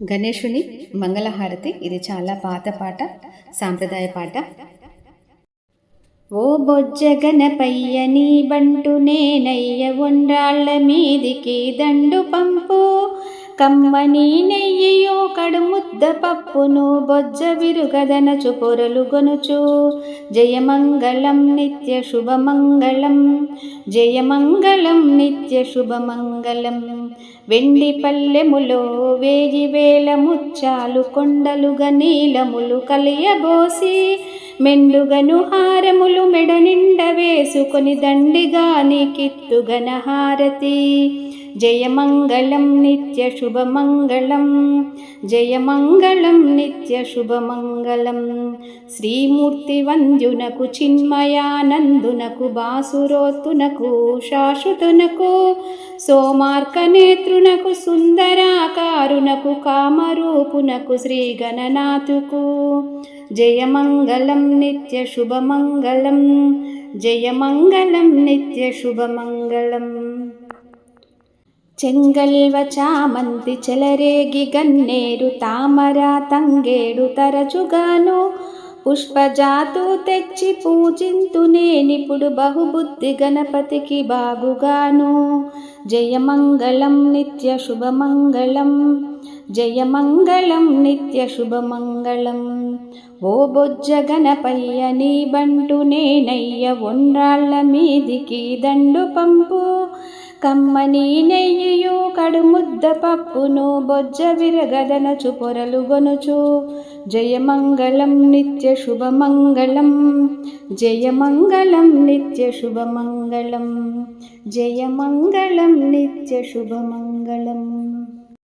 గణేషుని మంగళహారతి. ఇది చాలా పాత పాట సాంప్రదాయ పాట. ఓ బొజ్జ గణపయ్య నీ బంటు నేనయ్య ఉండ్రాళ్ళ మీదికి దండు పంపు. కమ్మని నెయ్యియో కడు ముద్ద పప్పును బొజ్జ విరుగదనచు పొరలు గొనుచు. జయమంగళం నిత్య శుభమంగళం జయమంగళం నిత్య శుభమంగళం. వెండి పల్లెములో వేయి వేల ముత్యాలు కొండలుగా నీలములు కలియబోసి మెండుగను హారములు మెడ నిండ వేసుకొని దండిగా నీకిత్తుగన హారతి. జయమంగళం నిత్య శుభమంగళం. జయమంగళం నిత్య శుభమంగళం. శ్రీమూర్తి వంద్యునకు చిన్మయానందునకు బాసురోతునకు శాశ్వతునకు సోమార్కనేత్రునకు సుందరాకారునకు కామరూపునకు శ్రీగణనాథుకు. జయమంగళం నిత్య శుభమంగళం. జయమంగళం నిత్య శుభమంగళం. చెంగల్వ చామంతి చెలరేగి గన్నేరు తామర తంగేడు తరచుగాను పుష్పజాతు తెచ్చి పూజింతు నేనిప్పుడు బహుబుద్ధి గణపతికి బాగుగాను. జయమంగళం నిత్య శుభమంగళం జయమంగళం నిత్య శుభమంగళం. ఓ బొజ్జ గణపయ్య నీ బంటు నేనయ్య ఒండ్రాళ్ళ మీదికి దండు పంపు. కమ్మని నెయ్యియు కడు ముద్ద పప్పును బొజ్జ విరగదనచు పొరలు గొనుచు. జయమంగళం నిత్య శుభమంగళం జయమంగళం నిత్య శుభమంగళం జయమంగళం నిత్య శుభమంగళం.